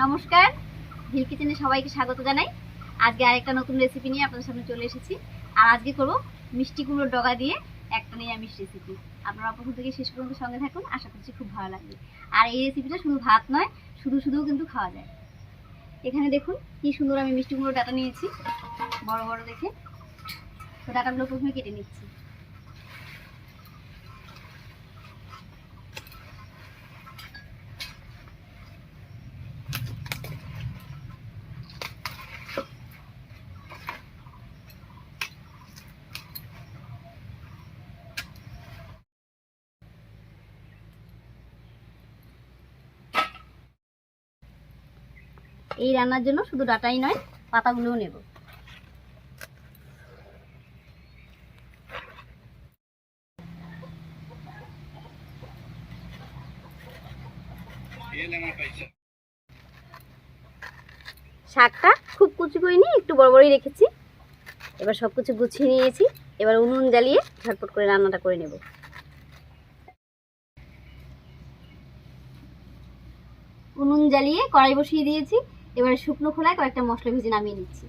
নমস্কার হিল কিচেনে সবাইকে স্বাগত জানাই। আজকে আরেকটা নতুন রেসিপি নিয়ে আপনাদের সামনে চলে এসেছি। আর আজকে করব মিষ্টি কুমড়োর ডগা দিয়ে একটা নিরামিষ রেসিপি আপনারা প্রথম থেকে শেষ পর্যন্ত সঙ্গে থাকুন, আশা করছি খুব ভালো লাগবে। আর এই রেসিপিটা শুধু ভাত নয়, শুধু শুধুও কিন্তু খাওয়া যায়। এখানে দেখুন, কি সুন্দর আমি মিষ্টি কুমড়ো ডাটা নিয়েছি। বড় বড় দেখে। তো ডাটাগুলো প্রথমে কেটে নিচ্ছি। এই রান্নার জন্য শুধু ডাটাই নয়, পাতাগুলোও নেব। শাকটা খুব কুচি করিনি একটু বড় বড়ই রেখেছি। এবার সব কিছু গুছিয়ে নিয়েছি। এবার উনুন জ্বালিয়ে ঝটপট করে রান্নাটা করে নেব। উনুন জ্বালিয়ে কড়াই বসিয়ে দিয়েছি। এবারে শুকনো খোলায় কয়েকটা মশলা ভেজে নামিয়ে নিচ্ছি।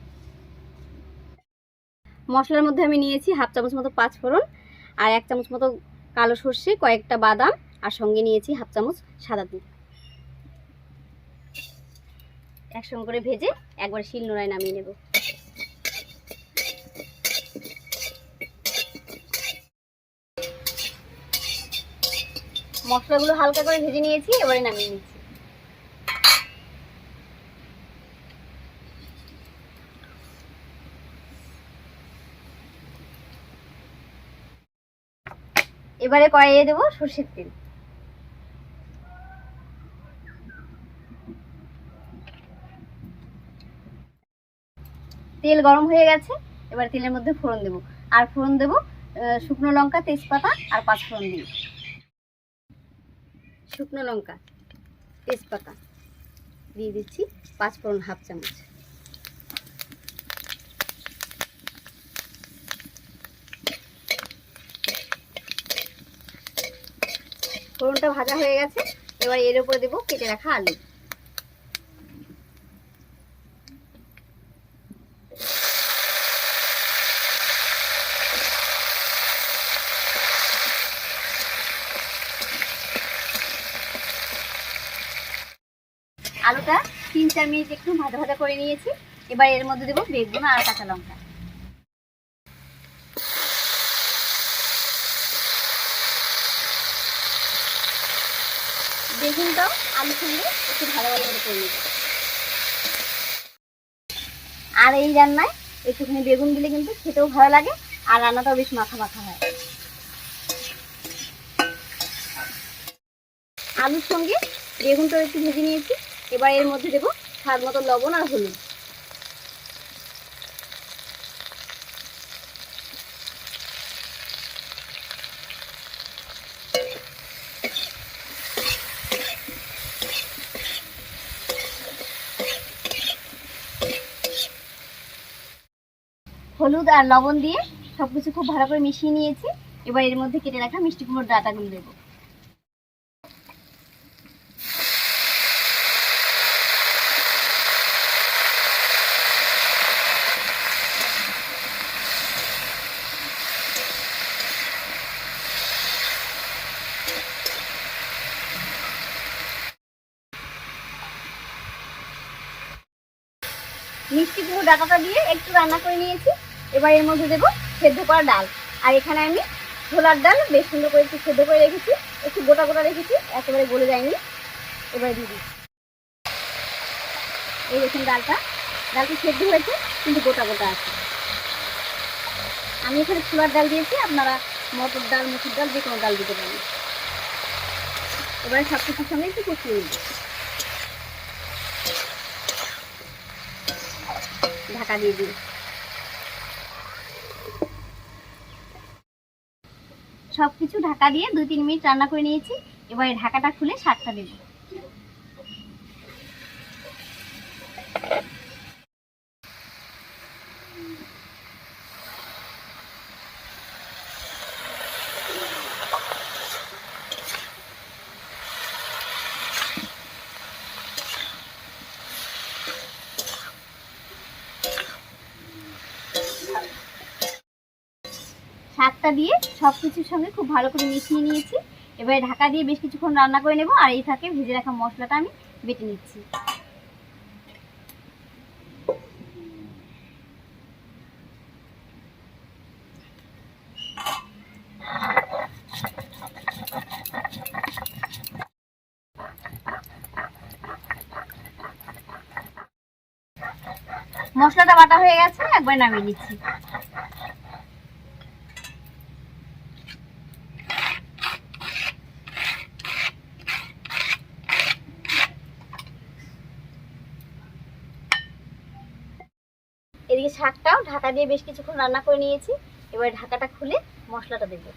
মশলার মধ্যে আমি নিয়েছি হাফ চামচ মতো পাঁচ ফোড়ন আর এক চামচ মতো কালো সর্ষে, কয়েকটা বাদাম আর সঙ্গে নিয়েছি হাফ চামচ সাদা তিল। একসঙ্গে করে ভেজে একবার শিল নোড়ায় নামিয়ে নেব। মশলাগুলো হালকা করে ভেজে নিয়েছি, এবারে নামিয়ে নিচ্ছি। এবারে কড়াইয়ে দেবো সর্ষের তেল। তেল গরম হয়ে গেছে, এবার তেলের মধ্যে ফোড়ন দেবো। আর ফোড়ন দেবো শুকনো লঙ্কা, তেজপাতা আর পাঁচ ফোড়ন দিই শুকনো লঙ্কা, তেজপাতা দিয়ে দিচ্ছি পাঁচ ফোড়ন হাফ চামচ। ফোড়নটা ভাজা হয়ে গেছে। এবার এর উপরে দেবো কেটে রাখা আলু। আলুটা তিন চার মিনিট একটু ভাজা ভাজা করে নিয়েছি। এবার এর মধ্যে দেবো বেগুন আর কাঁচা লঙ্কা। বেগুনটাও আলুর সঙ্গে একটু ভালো ভালো করে করে নেব আর এই রান্নায় একটুখানি বেগুন দিলে কিন্তু খেতেও ভালো লাগে, আর রান্নাটাও বেশ মাখা মাখা হয়। আলুর সঙ্গে বেগুনটাও একটু ভেজে নিয়েছি, এবার এর মধ্যে দেবো স্বাদ মতো লবণ আর হলুদ। হলুদ আর লবণ দিয়ে সবকিছু খুব ভালো করে মিশিয়ে নিয়েছি। এবার এর মধ্যে কেটে রাখা মিষ্টি কুমড়োর ডাটাগুলো দেবো। মিষ্টি কুমড়ো ডাটাটা দিয়ে একটু রান্না করে নিয়েছি। এবার এর মধ্যে দেবো সেদ্ধ করা ডাল। আর এখানে আমি ছোলার ডাল বেশ সুন্দর করে একটু সেদ্ধ করে রেখেছি। একটু গোটা গোটা রেখেছি, একেবারে গলে যায়নি। এবারে দিয়ে দিচ্ছি এই দেখুন ডালটা। ডালটা সেদ্ধ হয়েছে, কিন্তু গোটা গোটা আছে। আমি এখানে ছোলার ডাল দিয়েছি, আপনারা মটর ডাল, মুসুর ডাল, যে কোনো ডাল দিতে পারেন। এবারে সব কিছুর সঙ্গে একটু কষিয়ে নিই। ঢাকা দিয়ে দিই। সব কিছু ঢাকা দিয়ে দুই তিন মিনিট রান্না করে নিয়েছি। এবারে ঢাকাটা খুলে শাকটা দেব। শাকটা দিয়ে সব কিছুর সঙ্গে খুব ভালো করে মিশিয়ে নিয়েছি। এবারে ঢাকা দিয়ে বেশ কিছুক্ষণ রান্না করে নেব, আর এই ফাঁকে ভেজে রাখা মশলাটা আমি বেটে নিচ্ছি। মশলাটা বাটা হয়ে গেছে, একবার নামিয়ে নিচ্ছি। শাকটাও ঢাকা দিয়ে বেশ কিছুক্ষণ রান্না করে নিয়েছি। এবার ঢাকাটা খুলে মশলাটা দেবো।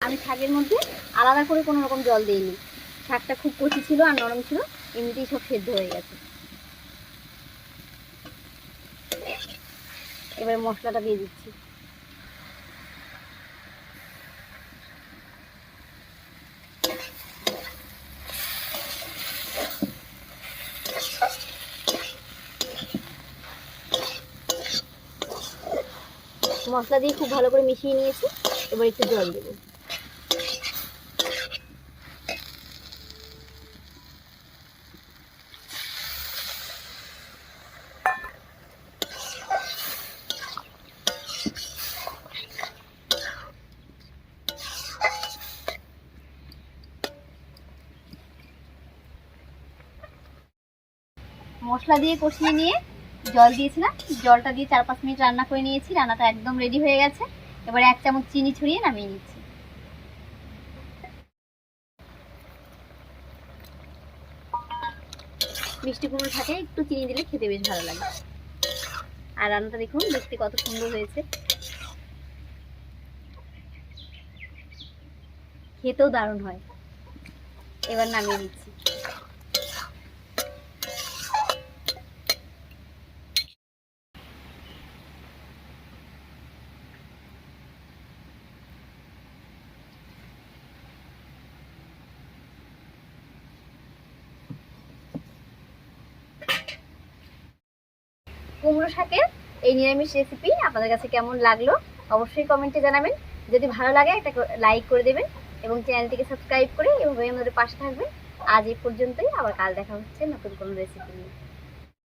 আমি শাকের মধ্যে আলাদা করে কোনো রকম জল দিইনি। শাকটা খুব কচি ছিল আর নরম ছিল, এমনিতেই সব সেদ্ধ হয়ে গেছে। এবার মশলাটা দিয়ে দিচ্ছি। মশলা দিয়ে খুব ভালো করে মিশিয়ে নিয়েছি। এবার একটু জল দেবো। মশলা দিয়ে কষিয়ে নিয়ে জল দিয়েছিলাম। জলটা দিয়ে চার পাঁচ মিনিট রান্না করে নিয়েছি। রান্নাটা একদম রেডি হয়ে গেছে। এবার এক চামচ চিনি ছড়িয়ে নামিয়ে নিচ্ছি। মিষ্টি কুমড়ো থাকে, একটু চিনি দিলে খেতে বেশ ভালো লাগে। আর রান্নাটা দেখুন, দেখতে কত সুন্দর হয়েছে। খেতেও দারুণ হয়। এবার নামিয়ে নিচ্ছি। কুমড়ো শাকের এই নিরামিষ রেসিপি আপনাদের কাছে কেমন লাগল অবশ্যই কমেন্টে জানাবেন। যদি ভালো লাগে একটা লাইক করে দেবেন এবং চ্যানেলটিকে সাবস্ক্রাইব করে এভাবে আমাদের পাশে থাকবেন। আজ এই পর্যন্তই, আবার কাল দেখা হচ্ছে নতুন কোনো রেসিপি নিয়ে।